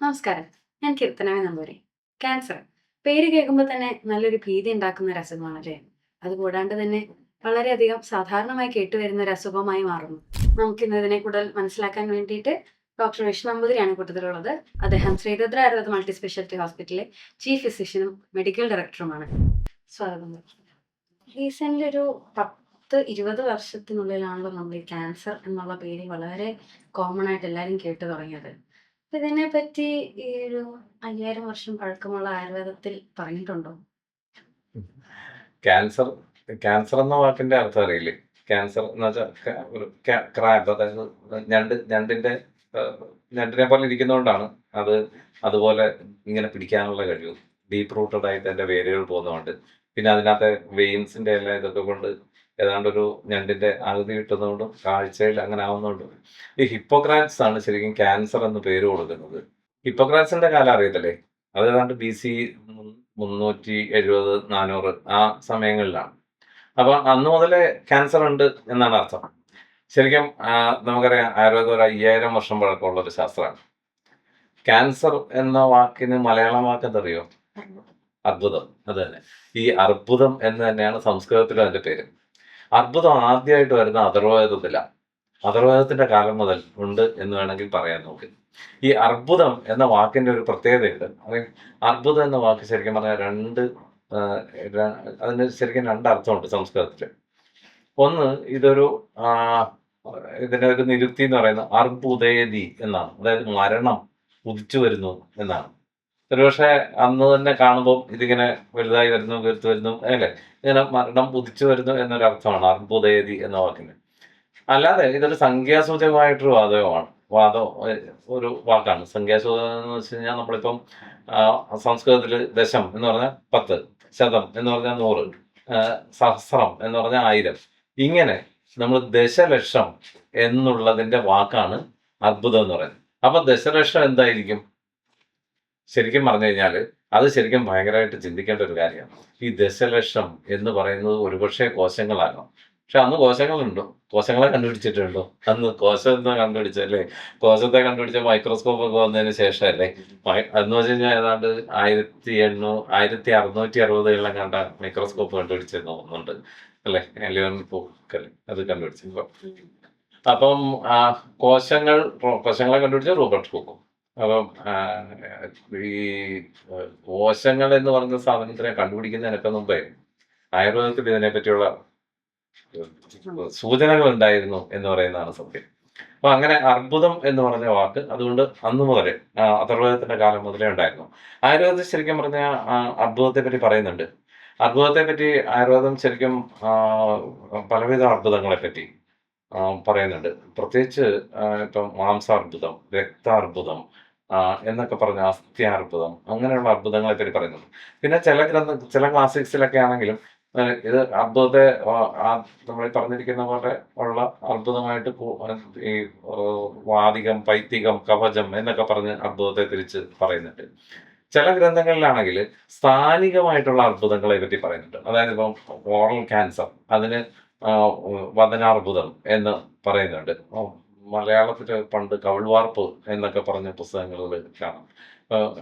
നമസ്കാരം. ഞാൻ കീർത്തനമേ നമ്പൂരി ക്യാൻസർ പേര് കേൾക്കുമ്പോൾ തന്നെ നല്ലൊരു ഭീതി ഉണ്ടാക്കുന്ന ഒരു അസുഖമാണല്ലേ അതുകൂടാണ്ട് തന്നെ വളരെയധികം സാധാരണമായി കേട്ടുവരുന്ന ഒരു അസുഖമായി മാറുന്നു. നമുക്ക് ഇന്ന് ഇതിനെ കൂടുതൽ മനസ്സിലാക്കാൻ വേണ്ടിയിട്ട് ഡോക്ടർ വിഷ്ണു നമ്പൂതിരിയാണ് കൂട്ടത്തിലുള്ളത്. അദ്ദേഹം ശ്രീരുദ്ര ആയുർവേദ മൾട്ടി സ്പെഷ്യാലിറ്റി ഹോസ്പിറ്റലിലെ ചീഫ് ഫിസിഷ്യനും മെഡിക്കൽ ഡയറക്ടറുമാണ് സ്വാഗതം. റീസെന്റ് ഒരു പത്ത് ഇരുപത് വർഷത്തിനുള്ളിലാണല്ലോ നമ്മൾ ഈ ക്യാൻസർ എന്നുള്ള പേര് വളരെ കോമൺ ആയിട്ട് എല്ലാവരും കേട്ടു തുടങ്ങിയത്. ഇതിനെ പറ്റി ഈ ഒരു അയ്യായിരം വർഷം പഴക്കമുള്ള ആയുർവേദത്തിൽ പറഞ്ഞിട്ടുണ്ടോ? ക്യാൻസർ ക്യാൻസർ എന്ന വാക്കിന്റെ അർത്ഥം അറിയില്ലേ? ക്യാൻസർ എന്ന് വെച്ചാൽ ക്രാബ് അതായത് ഞണ്ട് ഞണ്ടിന്റെ ഞണ്ടിനെ പോലെ ഇരിക്കുന്നതുകൊണ്ടാണ് അത് അതുപോലെ ഇങ്ങനെ പിടിക്കാനുള്ള കഴിവ്. ഡീപ്പ് റൂട്ടഡ് ആയിട്ട് അതിന്റെ വേരുകൾ പോകുന്നതുകൊണ്ട് പിന്നെ അതിനകത്തെ വെയിൻസിന്റെ എല്ലാം ഇതൊക്കെ കൊണ്ട് ഏതാണ്ട് ഒരു ഞണ്ടിന്റെ ആകൃതി കിട്ടുന്നതുകൊണ്ടും കാഴ്ചയിൽ അങ്ങനെ ആവുന്നതുകൊണ്ടും. ഈ ഹിപ്പോക്രാൻസ് ആണ് ശരിക്കും ക്യാൻസർ എന്ന് പേര് കൊടുക്കുന്നത്. ഹിപ്പോക്രാൻസിന്റെ കാലം അറിയത്തില്ലേ? അത് ഏതാണ്ട് ബി സി മുന്നൂറ്റി എഴുപത് നാനൂറ് ആ സമയങ്ങളിലാണ്. അപ്പൊ അന്ന് മുതലേ ക്യാൻസർ ഉണ്ട് എന്നാണ് അർത്ഥം. ശരിക്കും നമുക്കറിയാം ആയുർവേദം ഒരു അയ്യായിരം വർഷം പഴക്കമുള്ള ഒരു ശാസ്ത്രമാണ്. ക്യാൻസർ എന്ന വാക്കിന് മലയാളം വാക്ക് എന്തറിയോ? അർബുദം. അത് തന്നെ. ഈ അർബുദം എന്ന് തന്നെയാണ് സംസ്കൃതത്തിലും അതിന്റെ പേര്. അർബുദം ആദ്യമായിട്ട് വരുന്ന അഥർവേദത്തിലാണ് അഥർവേദത്തിന്റെ കാലം മുതൽ ഉണ്ട് എന്ന് വേണമെങ്കിൽ പറയാൻ നോക്കി. ഈ അർബുദം എന്ന വാക്കിന്റെ ഒരു പ്രത്യേകതയുണ്ട്. അർബുദം എന്ന വാക്ക് ശരിക്കും പറഞ്ഞാൽ രണ്ട് അതിന് ശരിക്കും രണ്ട് അർത്ഥമുണ്ട് സംസ്കൃതത്തിൽ ഒന്ന് ഇതൊരു ഇതിന്റെ ഒരു നിരുക്തി എന്ന് പറയുന്നത് അർബുദേതി എന്നാണ്. അതായത് മരണം ഉദിച്ചു വരുന്നു എന്നാണ്. ഒരുപക്ഷെ അന്ന് തന്നെ കാണുമ്പോൾ ഇതിങ്ങനെ വലുതായി വരുന്നു വീർത്ത് വരുന്നു അല്ലേ? ഇങ്ങനെ മരണം ഉദിച്ചു വരുന്നു എന്നൊരു അർത്ഥമാണ് അർബുദേതി എന്ന വാക്കിന്. അല്ലാതെ ഇതൊരു സംഖ്യാസൂചകമായിട്ടൊരു വാദകമാണ് വാദം ഒരു വാക്കാണ്. സംഖ്യാസൂചകം എന്ന് വെച്ച് കഴിഞ്ഞാൽ നമ്മളിപ്പം സംസ്കൃതത്തിൽ ദശം എന്ന് പറഞ്ഞാൽ പത്ത് ശതം എന്ന് പറഞ്ഞാൽ നൂറ് സഹസ്രം എന്ന് പറഞ്ഞാൽ ആയിരം. ഇങ്ങനെ നമ്മൾ ദശലക്ഷം എന്നുള്ളതിന്റെ വാക്കാണ് അത്ഭുതം എന്ന് പറയുന്നത്. അപ്പൊ ദശലക്ഷം എന്തായിരിക്കും? ശരിക്കും പറഞ്ഞു കഴിഞ്ഞാൽ അത് ശരിക്കും ഭയങ്കരമായിട്ട് ചിന്തിക്കേണ്ട ഒരു കാര്യമാണ്. ഈ ദശലക്ഷം എന്ന് പറയുന്നത് ഒരുപക്ഷെ കോശങ്ങളാകാം. പക്ഷെ അന്ന് കോശങ്ങളുണ്ടോ? കോശങ്ങളെ കണ്ടുപിടിച്ചിട്ടുണ്ടോ? അന്ന് കോശം എന്താ കണ്ടുപിടിച്ചല്ലേ കോശത്തെ കണ്ടുപിടിച്ച മൈക്രോസ്കോപ്പ് ഒക്കെ വന്നതിന് ശേഷമല്ലേ? എന്ന് വെച്ച് കഴിഞ്ഞാൽ ഏതാണ്ട് ആയിരത്തി എണ്ണൂ ആയിരത്തി അറുന്നൂറ്റി അറുപതുകളിലും കണ്ട മൈക്രോസ്കോപ്പ് കണ്ടുപിടിച്ചെന്ന് തോന്നുന്നുണ്ട്. അല്ലെ? എലിയൻ പൂക്കൽ അത് കണ്ടുപിടിച്ചു അപ്പം കോശങ്ങൾ കോശങ്ങളെ കണ്ടുപിടിച്ച റോബർട്ട് ഹൂക്കും. അപ്പം ഈ കോശങ്ങൾ എന്ന് പറഞ്ഞ സാധനത്തിനെ കണ്ടുപിടിക്കുന്നതിനൊക്കെ മുമ്പേ ആയുർവേദത്തിൽ ഇതിനെ പറ്റിയുള്ള സൂചനകൾ ഉണ്ടായിരുന്നു എന്ന് പറയുന്നതാണ് സത്യം. അപ്പൊ അങ്ങനെ അർബുദം എന്ന് പറഞ്ഞ വാക്ക് അതുകൊണ്ട് അന്ന് മുതലേ അഥർവേദത്തിന്റെ കാലം മുതലേ ഉണ്ടായിരുന്നു. ആയുർവേദം ശരിക്കും പറഞ്ഞ അർബുദത്തെ പറ്റി പറയുന്നുണ്ട്. അർബുദത്തെ പറ്റി ആയുർവേദം ശരിക്കും പലവിധ അർബുദങ്ങളെ പറ്റി പറയുന്നുണ്ട്. പ്രത്യേകിച്ച് ഇപ്പം മാംസാർബുദം രക്താർബുദം എന്നൊക്കെ പറഞ്ഞ അസ്ഥ്യാർബുദം അങ്ങനെയുള്ള അർബുദങ്ങളെ പറ്റി പറയുന്നുണ്ട്. പിന്നെ ചില ഗ്രന്ഥ ചില ക്ലാസിക്സിലൊക്കെ ആണെങ്കിലും ഇത് അർബുദത്തെ നമ്മൾ പറഞ്ഞിരിക്കുന്ന പോലെ ഉള്ള അർബുദമായിട്ട് ഈ വാദികം പൈത്തികം കവചം എന്നൊക്കെ പറഞ്ഞ് അർബുദത്തെ തിരിച്ച് പറയുന്നുണ്ട്. ചില ഗ്രന്ഥങ്ങളിലാണെങ്കിൽ സ്ഥാനികമായിട്ടുള്ള അർബുദങ്ങളെ പറ്റി പറയുന്നുണ്ട്. അതായത് ഇപ്പം ഓറൽ ക്യാൻസർ അതിന് വദനാർബുദം എന്ന് പറയുന്നുണ്ട്. ഓ, മലയാളത്തിൽ പണ്ട് കവിൾവാർപ്പ് എന്നൊക്കെ പറഞ്ഞ പുസ്തകങ്ങളിൽ കാണാം.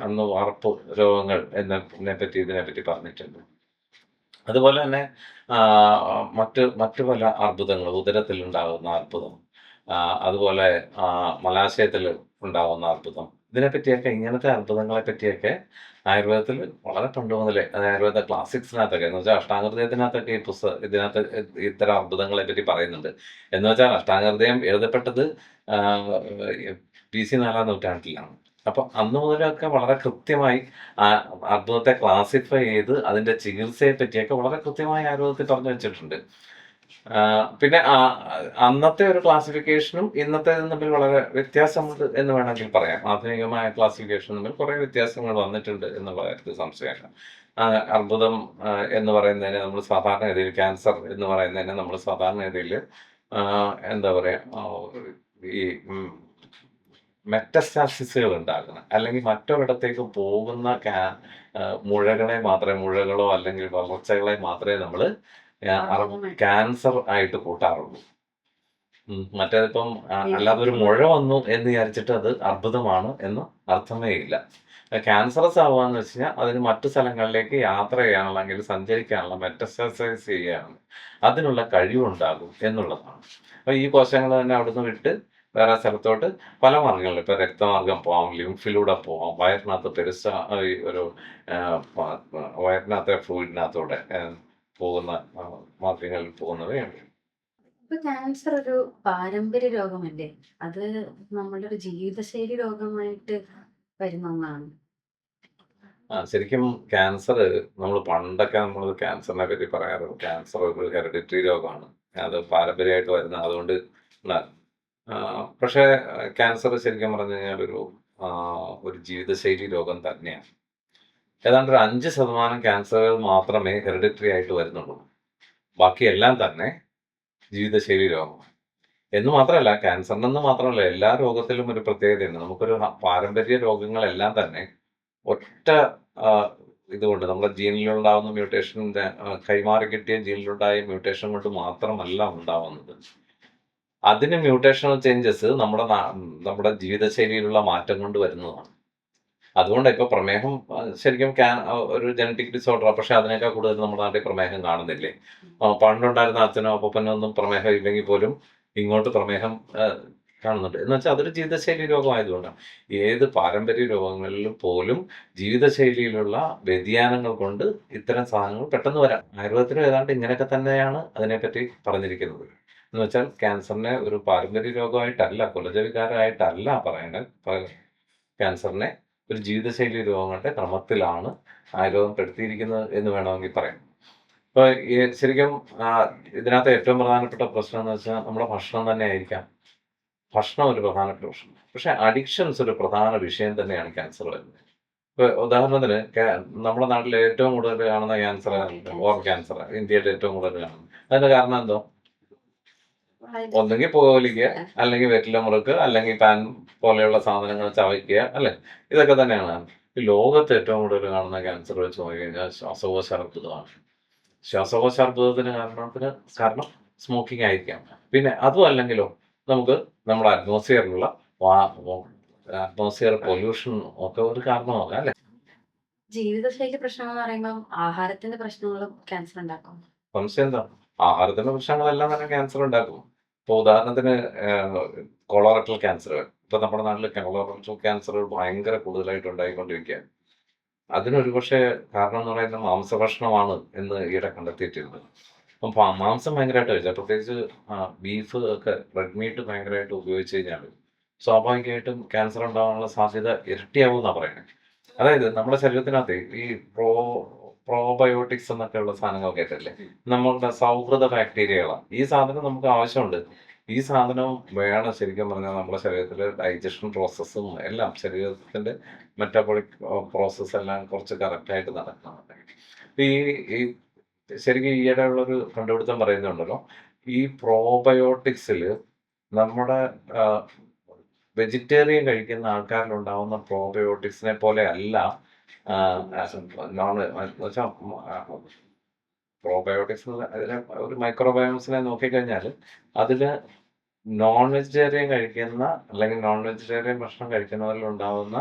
അന്ന് വാർപ്പ് രോഗങ്ങൾ എന്നതിനെ പറ്റി ഇതിനെ പറ്റി പറഞ്ഞിട്ടുണ്ട്. അതുപോലെ തന്നെ മറ്റ് മറ്റു പല അർബുദങ്ങൾ ഉദരത്തിൽ ഉണ്ടാകുന്ന അർബുദം അതുപോലെ മലാശയത്തിൽ ഉണ്ടാകുന്ന അർബുദം ഇതിനെപ്പറ്റിയൊക്കെ ഇങ്ങനത്തെ അർബുദങ്ങളെ പറ്റിയൊക്കെ ആയുർവേദത്തിൽ വളരെ പണ്ട് മുതലേ അത് ആയുർവേദ ക്ലാസിക്സിനകത്തൊക്കെ എന്ന് വെച്ചാൽ അഷ്ടാംഗൃദയത്തിനകത്തൊക്കെ ഈ പുസ്തകം ഇതിനകത്ത് ഇത്തരം അർബുദങ്ങളെ പറ്റി പറയുന്നുണ്ട്. എന്ന് വെച്ചാൽ അഷ്ടാംഗഹൃദയം എഴുതപ്പെട്ടത് പി സി നാലാം നൂറ്റാണ്ടിലാണ്. അപ്പൊ അന്ന് മുതലൊക്കെ വളരെ കൃത്യമായി ആ അർബുദത്തെ ക്ലാസിഫൈ ചെയ്ത് അതിന്റെ ചികിത്സയെ പറ്റിയൊക്കെ വളരെ കൃത്യമായി ആയുർവേദത്തിൽ പറഞ്ഞു വെച്ചിട്ടുണ്ട്. പിന്നെ അന്നത്തെ ഒരു ക്ലാസിഫിക്കേഷനും ഇന്നത്തെ തമ്മിൽ വളരെ വ്യത്യാസമുണ്ട് എന്ന് വേണമെങ്കിൽ പറയാം ആധുനികമായ ക്ലാസിഫിക്കേഷൻ തമ്മിൽ കുറെ വ്യത്യാസങ്ങൾ വന്നിട്ടുണ്ട് എന്നുള്ള കാര്യത്തിൽ സംശയമില്ല അർബുദം എന്ന് പറയുന്നതിന് നമ്മൾ സാധാരണഗതിയിൽ ക്യാൻസർ എന്ന് പറയുന്നതിന് നമ്മൾ സാധാരണഗതിയിൽ എന്താ പറയുക ഈ മെറ്റസ്റ്റാസിസുകൾ ഉണ്ടാകുന്ന അല്ലെങ്കിൽ മറ്റൊരിടത്തേക്ക് പോകുന്ന മുഴകളെ മാത്രമേ മുഴകളോ അല്ലെങ്കിൽ വളർച്ചകളെ മാത്രമേ നമ്മൾ. ക്യാൻസർ ആയിട്ട് കൂട്ടാറുള്ളൂ. മറ്റേതിപ്പം അല്ലാതെ ഒരു മുഴ വന്നു എന്ന് വിചാരിച്ചിട്ട് അത് അർബുദമാണ് എന്ന് അർത്ഥമേ ഇല്ല. ക്യാൻസറസ് ആവുകയെന്ന് വെച്ച് കഴിഞ്ഞാൽ അതിന് മറ്റു സ്ഥലങ്ങളിലേക്ക് യാത്ര ചെയ്യാനുള്ള അല്ലെങ്കിൽ സഞ്ചരിക്കാനുള്ള മെറ്റസ്റ്റസൈസ് ചെയ്യാനുള്ള അതിനുള്ള കഴിവുണ്ടാകും എന്നുള്ളതാണ്. അപ്പോൾ ഈ കോശങ്ങൾ തന്നെ അവിടുന്ന് വിട്ട് വേറെ സ്ഥലത്തോട്ട് പല മാർഗങ്ങളിൽ ഇപ്പോൾ രക്തമാർഗം പോവാം ലിംഫിലൂടെ പോവാം വയറിനകത്ത് പെരുസ ഒരു വയറിനകത്തെ ഫ്ലൂയിഡിനകത്തൂടെ പോകുന്ന മാതൃകകളിൽ പോകുന്നവയാണ് ഇപ്പൊ ക്യാൻസർ ഒരു പാരമ്പര്യ രോഗമല്ലേ? അത് നമ്മുടെ ഒരു ജീവിതശൈലി രോഗമായിട്ട് വരുന്ന ഒന്നാണ്. ആ ശരിക്കും ക്യാൻസർ നമ്മൾ പണ്ടൊക്കെ നമ്മൾ ക്യാൻസറിനെ പറ്റി പറയാറ് ക്യാൻസർ ഒരു ഹെറിഡിറ്ററി രോഗമാണ്. അത് പാരമ്പര്യമായിട്ട് വരുന്ന അതുകൊണ്ട് പക്ഷേ ക്യാൻസർ ശരിക്കും പറഞ്ഞു കഴിഞ്ഞാൽ ഒരു ഒരു ജീവിതശൈലി രോഗം തന്നെയാണ്. ഏതാണ്ട് ഒരു അഞ്ച് ശതമാനം ക്യാൻസറുകൾ മാത്രമേ ഹെറിഡിറ്ററി ആയിട്ട് വരുന്നുള്ളൂ. ബാക്കിയെല്ലാം തന്നെ ജീവിതശൈലി രോഗമാണ്. എന്ന് മാത്രമല്ല ക്യാൻസറിനെന്ന് മാത്രമല്ല എല്ലാ രോഗത്തിലും ഒരു പ്രത്യേകതയുണ്ട്. നമുക്കൊരു പാരമ്പര്യ രോഗങ്ങളെല്ലാം തന്നെ ഒറ്റ ഇതുകൊണ്ട് നമ്മുടെ ജീനിലുണ്ടാവുന്ന മ്യൂട്ടേഷൻ കൈമാറി കിട്ടിയ ജീനിലുണ്ടായ മ്യൂട്ടേഷൻ കൊണ്ട് മാത്രമല്ല ഉണ്ടാവുന്നത്. അതിന് മ്യൂട്ടേഷണൽ ചേഞ്ചസ് നമ്മുടെ നമ്മുടെ ജീവിതശൈലിയിലുള്ള മാറ്റം കൊണ്ട് വരുന്നതാണ്. അതുകൊണ്ട് ഇപ്പൊ പ്രമേഹം ശരിക്കും ക്യാ- ഒരു ജനറ്റിക് ഡിസോർഡർ പക്ഷെ അതിനേക്കാൾ കൂടുതൽ നമ്മുടെ നാട്ടിൽ പ്രമേഹം കാണുന്നില്ലേ? പണ്ടുണ്ടായിരുന്ന അച്ഛനോ അപ്പനോ ഒന്നും പ്രമേഹം ഇല്ലെങ്കിൽ പോലും ഇങ്ങോട്ട് പ്രമേഹം കാണുന്നുണ്ട്. എന്ന് വെച്ചാൽ അതൊരു ജീവിതശൈലി രോഗമായതുകൊണ്ടാണ് ഏത് പാരമ്പര്യ രോഗങ്ങളിലും പോലും ജീവിതശൈലിയിലുള്ള വ്യതിയാനങ്ങൾ കൊണ്ട് ഇത്തരം സാധനങ്ങൾ പെട്ടെന്ന് വരാം. ആയുർവേദത്തിലും ഏതാണ്ട് ഇങ്ങനെയൊക്കെ തന്നെയാണ് അതിനെപ്പറ്റി പറഞ്ഞിരിക്കുന്നത്. എന്ന് വെച്ചാൽ ക്യാൻസറിനെ ഒരു പാരമ്പര്യ രോഗമായിട്ടല്ല കുലജവികാരമായിട്ടല്ല പറയേണ്ടത് ക്യാൻസറിനെ ഒരു ജീവിതശൈലി രോഗങ്ങളുടെ ക്രമത്തിലാണ് ആ രോഗം പെടുത്തിയിരിക്കുന്നത് എന്ന് വേണമെങ്കിൽ പറയാം. അപ്പോൾ ഈ ശരിക്കും ഇതിനകത്ത് ഏറ്റവും പ്രധാനപ്പെട്ട പ്രശ്നം എന്ന് വെച്ചാൽ നമ്മുടെ ഭക്ഷണം തന്നെ ആയിരിക്കാം. ഭക്ഷണം ഒരു പ്രധാനപ്പെട്ട പ്രശ്നം. പക്ഷെ അഡിക്ഷൻസ് ഒരു പ്രധാന വിഷയം തന്നെയാണ് ക്യാൻസർ വരുന്നത്. ഇപ്പൊ ഉദാഹരണത്തിന് നമ്മുടെ നാട്ടിൽ ഏറ്റവും കൂടുതൽ കാണുന്ന ക്യാൻസർ ഓർ ക്യാൻസർ ഇന്ത്യയിൽ ഏറ്റവും കൂടുതൽ കാണുന്നത്. അതിന്റെ കാരണം എന്തോ? ഒന്നുകിൽ പുകവലിക്കുക അല്ലെങ്കിൽ വെറ്റില മുറുക്ക് അല്ലെങ്കിൽ പാൻ പോലെയുള്ള സാധനങ്ങൾ ചവയ്ക്കുക അല്ലെ? ഇതൊക്കെ തന്നെയാണ്. ഈ ലോകത്ത് ഏറ്റവും കൂടുതൽ കാണുന്ന ക്യാൻസർ വെച്ച് നോക്കി കഴിഞ്ഞാൽ ശ്വാസകോശ അർബുദമാണ് ശ്വാസകോശ അർബുദത്തിന് കാരണത്തിന് കാരണം സ്മോക്കിംഗ് ആയിരിക്കാം. പിന്നെ അതും അല്ലെങ്കിലോ നമുക്ക് നമ്മുടെ അറ്റ്മോസ്ഫിയറിലുള്ള അറ്റ്മോസ്ഫിയർ പൊല്യൂഷൻ ഒക്കെ ഒരു കാരണമാകാം അല്ലെ? ജീവിതശൈലി പ്രശ്നങ്ങൾ എന്ന് പറയുമ്പോൾ ആഹാരത്തിന്റെ പ്രശ്നങ്ങളും ക്യാൻസർ ഉണ്ടാക്കും. സംശയം എന്താ? ആഹാരത്തിന്റെ പ്രശ്നങ്ങളെല്ലാം തന്നെ ക്യാൻസർ ഉണ്ടാക്കും. ഇപ്പൊ ഉദാഹരണത്തിന് കൊളോറക്ടൽ ക്യാൻസറുകൾ ഇപ്പൊ നമ്മുടെ നാട്ടിൽ കൊളോറക്ടൽ ക്യാൻസറുകൾ ഭയങ്കര കൂടുതലായിട്ട് ഉണ്ടായിക്കൊണ്ടിരിക്കുകയാണ് അതിനൊരു പക്ഷേ കാരണം എന്ന് പറയുന്നത് മാംസഭക്ഷണമാണ് എന്ന് ഈയിടെ കണ്ടെത്തിയിട്ടുണ്ട് അപ്പം മാംസം ഭയങ്കരമായിട്ട് കഴിച്ചാൽ പ്രത്യേകിച്ച് ബീഫ് ഒക്കെ റെഡ് മീറ്റ് ഭയങ്കരമായിട്ട് ഉപയോഗിച്ച് കഴിഞ്ഞാൽ സ്വാഭാവികമായിട്ടും ക്യാൻസർ ഉണ്ടാകാനുള്ള സാധ്യത ഇരട്ടിയാവും എന്നാണ് പറയുന്നത് അതായത് നമ്മുടെ ശരീരത്തിനകത്ത് ഈ പ്രോ പ്രോബയോട്ടിക്സ് എന്നൊക്കെ ഉള്ള സാധനങ്ങൾ കേട്ടില്ലേ നമ്മളുടെ സൗഹൃദ ബാക്ടീരിയകളാണ് ഈ സാധനം നമുക്ക് ആവശ്യമുണ്ട്. ഈ സാധനം വേണം ശരിക്കും പറഞ്ഞാൽ നമ്മുടെ ശരീരത്തിലെ ഡൈജഷൻ പ്രോസസ്സും എല്ലാം ശരീരത്തിന്റെ മെറ്റബോളിക് പ്രോസസ്സ് എല്ലാം കുറച്ച് കറക്റ്റായിട്ട് നടക്കണമെന്നുണ്ടെങ്കിൽ ഈ ഈ ശരിക്കും ഈയിടെ ഉള്ളൊരു കണ്ടുപിടുത്തം പറയുന്നുണ്ടല്ലോ. ഈ പ്രോബയോട്ടിക്സിൽ നമ്മുടെ വെജിറ്റേറിയൻ കഴിക്കുന്ന ആൾക്കാരിൽ ഉണ്ടാവുന്ന പ്രോബയോട്ടിക്സിനെ പോലെ അല്ല പ്രോബയോട്ടിക്സ് അതിലെ ഒരു മൈക്രോബയോംസിനെ നോക്കിക്കഴിഞ്ഞാൽ അതിൽ നോൺ വെജിറ്റേറിയൻ കഴിക്കുന്ന അല്ലെങ്കിൽ നോൺ വെജിറ്റേറിയൻ ഭക്ഷണം കഴിക്കുന്നവരിൽ ഉണ്ടാവുന്ന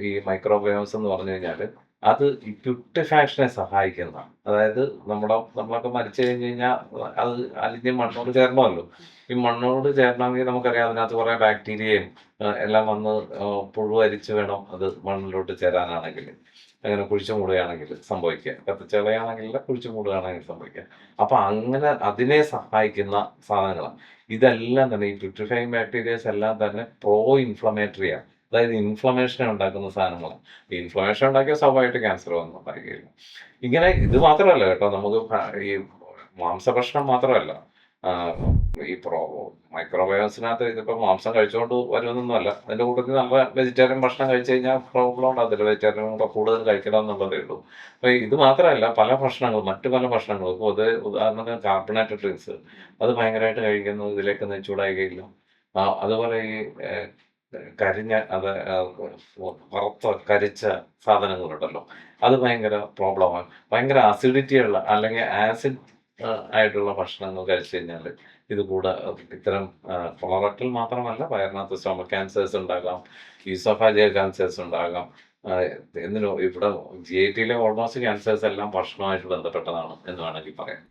ഈ മൈക്രോബയോംസ് എന്ന് പറഞ്ഞു കഴിഞ്ഞാൽ അത് ഈ പ്യുട്ടിഫാക്ഷനെ സഹായിക്കുന്ന അതായത് നമ്മുടെ നമ്മളൊക്കെ മരിച്ചു കഴിഞ്ഞു കഴിഞ്ഞാൽ അത് അലിഞ്ഞ് മണ്ണോട് ചേരണമല്ലോ ഈ മണ്ണോട് ചേരണമെങ്കിൽ നമുക്കറിയാം അതിനകത്ത് കുറേ ബാക്ടീരിയയും എല്ലാം വന്ന് പുഴുവരിച്ച് വേണം അത് മണ്ണിലോട്ട് ചേരാനാണെങ്കിൽ. അങ്ങനെ കുഴിച്ചു മൂടുകയാണെങ്കിൽ സംഭവിക്കുക. കത്തിച്ചളയാണെങ്കിൽ കുഴിച്ചു മൂടുകയാണെങ്കിൽ സംഭവിക്കുക. അപ്പൊ അങ്ങനെ അതിനെ സഹായിക്കുന്ന സാധനങ്ങളാണ്. ഇതെല്ലാം തന്നെ ഈ പ്യൂട്രിഫൈങ് ബാക്ടീരിയസ് എല്ലാം തന്നെ പ്രോ ഇൻഫ്ലമേറ്ററി ആണ്. അതായത് ഇൻഫ്ലമേഷൻ ഉണ്ടാക്കുന്ന സാധനങ്ങളാണ്. ഇൻഫ്ലമേഷൻ ഉണ്ടാക്കിയ സ്വാഭാവികമായിട്ട് ക്യാൻസർ വന്നു ഇങ്ങനെ ഇത് മാത്രമല്ല കേട്ടോ നമുക്ക് ഈ മാംസഭക്ഷണം മാത്രമല്ല. ഈ പ്രോ മൈക്രോബയോസിനകത്ത് ഇതിപ്പോ മാംസം കഴിച്ചുകൊണ്ട് വരുമെന്നൊന്നുമല്ല അതിന്റെ കൂട്ടത്തിൽ നല്ല വെജിറ്റേറിയൻ ഭക്ഷണം കഴിച്ചു കഴിഞ്ഞാൽ പ്രോബ്ലം ഉണ്ടാകത്തില്ല. വെജിറ്റേറിയൻ കൂടെ കൂടുതൽ കഴിക്കണം എന്നുള്ളതേ ഉള്ളൂ. അപ്പോൾ ഇത് മാത്രമല്ല പല ഭക്ഷണങ്ങളും മറ്റു പല ഭക്ഷണങ്ങളും ഇപ്പോൾ അത് ഉദാഹരണത്തിന് കാർബണേറ്റഡ് ഡ്രിങ്ക്സ് അത് ഭയങ്കരമായിട്ട് കഴിക്കുന്നു ഇതിലേക്ക് നെച്ചൂടായികയില്ല ആ, അതുപോലെ ഈ കരിഞ്ഞ അത് പുറത്ത് കരിച്ച സാധനങ്ങളുണ്ടല്ലോ. അത് ഭയങ്കര പ്രോബ്ലമാണ് ഭയങ്കര ആസിഡിറ്റി ഉള്ള അല്ലെങ്കിൽ ആസിഡ് ആയിട്ടുള്ള ഭക്ഷണങ്ങൾ കഴിച്ചു കഴിഞ്ഞാൽ ഇത് കൂടെ ഇത്തരം കൊളറക്ടൽ മാത്രമല്ല വയറിനകത്ത് സ്റ്റൊമക് ക്യാൻസേഴ്സ് ഉണ്ടാകാം ഈസോഫാജിയൽ ക്യാൻസേഴ്സ് ഉണ്ടാകാം എന്തിനോ ഇവിടെ ജി ഐ ടിയിലെ ഓൾമോസ്റ്റ് ക്യാൻസേഴ്സ് എല്ലാം ഭക്ഷണമായിട്ട് ബന്ധപ്പെട്ടതാണ് എന്ന് വേണമെങ്കിൽ പറയാം.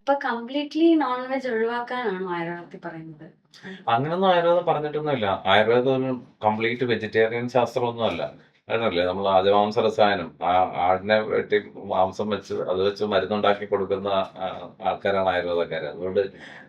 അപ്പൊ കംപ്ലീറ്റ്ലി നോൺ വെജ് ഒഴിവാക്കാനാണോ ആയുർവേദത്തിൽ പറയുന്നത്? അങ്ങനൊന്നും ആയുർവേദം പറഞ്ഞിട്ടൊന്നുമില്ല. ആയുർവേദം ഒരു കംപ്ലീറ്റ് വെജിറ്റേറിയൻ ശാസ്ത്രമൊന്നും അല്ല അതല്ലേ നമ്മൾ ആജമാംസ രസായനം ആ ആടിനെ വെട്ടി മാംസം വെച്ച് അത് വെച്ച് മരുന്നുണ്ടാക്കി കൊടുക്കുന്ന ആൾക്കാരാണ് ആയുർവേദക്കാർ അതുകൊണ്ട്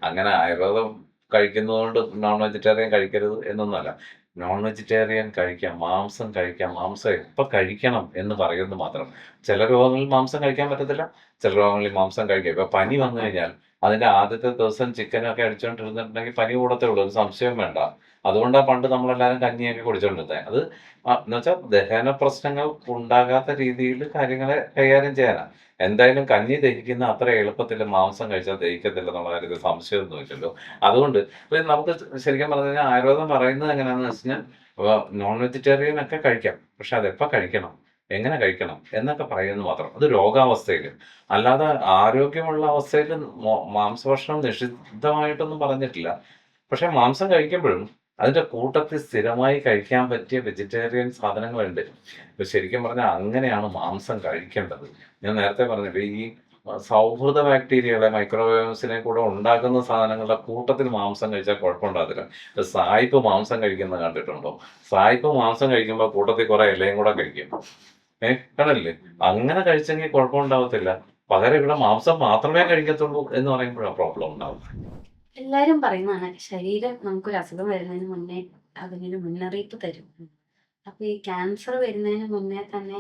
അങ്ങനെ ആയുർവേദം കഴിക്കുന്നതുകൊണ്ട് നോൺ വെജിറ്റേറിയൻ കഴിക്കരുത് എന്നൊന്നുമല്ല. നോൺ വെജിറ്റേറിയൻ കഴിക്കാം മാംസം കഴിക്കാം മാംസം എപ്പോൾ കഴിക്കണം എന്ന് പറയുന്നത് മാത്രം. ചില രോഗങ്ങളിൽ മാംസം കഴിക്കാൻ പറ്റത്തില്ല ചില രോഗങ്ങളിൽ മാംസം കഴിക്കാം. ഇപ്പൊ പനി വന്നു കഴിഞ്ഞാൽ അതിന്റെ ആദ്യത്തെ ദിവസം ചിക്കനൊക്കെ അടിച്ചുകൊണ്ടിരുന്നിട്ടുണ്ടെങ്കിൽ പനി കൂടത്തേ ഉള്ളൂ ഒരു സംശയം വേണ്ട. അതുകൊണ്ടാണ് പണ്ട് നമ്മളെല്ലാവരും കഞ്ഞിയൊക്കെ കുടിച്ചോണ്ടിരുന്നത് അത് എന്ന് വെച്ചാൽ ദഹന പ്രശ്നങ്ങൾ ഉണ്ടാകാത്ത രീതിയിൽ കാര്യങ്ങളെ കൈകാര്യം ചെയ്യാനാണ് എന്തായാലും കഞ്ഞി ദഹിക്കുന്ന അത്ര എളുപ്പത്തിൽ മാംസം കഴിച്ചാൽ ദഹിക്കത്തില്ല എന്നുള്ള കാര്യത്തിൽ സംശയമൊന്നും ഇല്ലല്ലോ അതുകൊണ്ട് നമുക്ക് ശരിക്കും പറഞ്ഞു കഴിഞ്ഞാൽ ആയുർവേദം പറയുന്നത് എങ്ങനെയാണെന്ന് വെച്ച് കഴിഞ്ഞാൽ നോൺ വെജിറ്റേറിയൻ ഒക്കെ കഴിക്കാം. പക്ഷെ അതെപ്പോൾ കഴിക്കണം? എങ്ങനെ കഴിക്കണം? എന്നൊക്കെ പറയുന്നത് മാത്രം. അത് രോഗാവസ്ഥയിൽ അല്ലാതെ ആരോഗ്യമുള്ള അവസ്ഥയിൽ മാംസഭക്ഷണം നിഷിദ്ധമായിട്ടൊന്നും പറഞ്ഞിട്ടില്ല. പക്ഷെ മാംസം കഴിക്കുമ്പോഴും അതിന്റെ കൂട്ടത്തിൽ സ്ഥിരമായി കഴിക്കാൻ പറ്റിയ വെജിറ്റേറിയൻ സാധനങ്ങളുണ്ട്. ഇപ്പൊ ശരിക്കും പറഞ്ഞാൽ അങ്ങനെയാണ് മാംസം കഴിക്കേണ്ടത്. ഞാൻ നേരത്തെ പറഞ്ഞില്ലേ ഈ സൗഹൃദ ബാക്ടീരിയകളെ മൈക്രോവേവ്സിനെ കൂടെ ഉണ്ടാക്കുന്ന സാധനങ്ങളുടെ കൂട്ടത്തിൽ മാംസം കഴിച്ചാൽ കുഴപ്പമുണ്ടാകത്തില്ല. സായിപ്പ് മാംസം കഴിക്കുന്നത് കണ്ടിട്ടുണ്ടോ? സായിപ്പ് മാംസം കഴിക്കുമ്പോൾ കൂട്ടത്തിൽ കുറെ ഇലയും കൂടെ കഴിക്കും. ഏഹ് കണ്ടല്ലേ? അങ്ങനെ കഴിച്ചെങ്കിൽ കുഴപ്പമുണ്ടാവത്തില്ല. പകരം ഇവിടെ മാംസം മാത്രമേ കഴിക്കത്തുള്ളൂ എന്ന് പറയുമ്പോഴാണ് പ്രോബ്ലം ഉണ്ടാവും എല്ലാരും പറയുന്നതാണ് ശരീരം നമുക്കൊരു അസുഖം വരുന്നതിന് മുന്നേ അതിനൊരു മുന്നറിയിപ്പ് തരും. അപ്പൊ ഈ ക്യാൻസർ വരുന്നതിന് മുന്നേ തന്നെ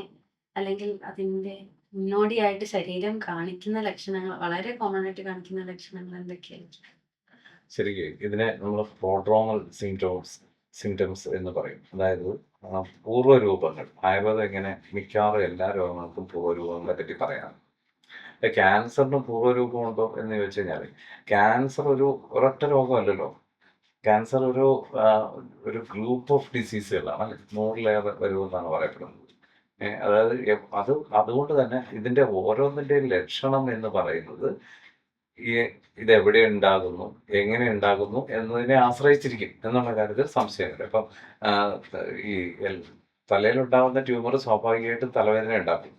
അല്ലെങ്കിൽ അതിന്റെ മുന്നോടിയായിട്ട് ശരീരം കാണിക്കുന്ന ലക്ഷണങ്ങൾ വളരെ കോമൺ ആയിട്ട് കാണിക്കുന്ന ലക്ഷണങ്ങൾ എന്തൊക്കെയായിരിക്കും? ശരിക്കും ഇതിനെ നമ്മൾ പ്രോഡ്രോമൽ സിംറ്റോംസ് സിംറ്റംസ് എന്ന് പറയും. അതായത് പൂർവ രൂപങ്ങൾ ആയുർവേദം എങ്ങനെ മിക്കവാറും എല്ലാ രോഗങ്ങൾക്കും പൂർവരൂപങ്ങളെ പറ്റി പറയാം ഏ, ക്യാൻസറിന് പൂർവരൂപമുണ്ടോ എന്ന് ചോദിച്ചു കഴിഞ്ഞാൽ ക്യാൻസർ ഒരു ഒരൊറ്റ രോഗമല്ലല്ലോ. ക്യാൻസർ ഒരു ഒരു ഗ്രൂപ്പ് ഓഫ് ഡിസീസുകളാണ് നൂറിലേറെ വരുമെന്നാണ് പറയപ്പെടുന്നത്. അതായത് അത് അതുകൊണ്ട് തന്നെ ഇതിന്റെ ഓരോന്നിന്റെയും ലക്ഷണം എന്ന് പറയുന്നത് ഈ ഇത് എവിടെ ഉണ്ടാകുന്നു എങ്ങനെ ഉണ്ടാകുന്നു എന്നതിനെ ആശ്രയിച്ചിരിക്കും എന്നുള്ള കാര്യത്തിൽ സംശയമില്ല. ഇപ്പം ഈ തലയിലുണ്ടാകുന്ന ട്യൂമർ സ്വാഭാവികമായിട്ടും തലവേദന ഉണ്ടാക്കും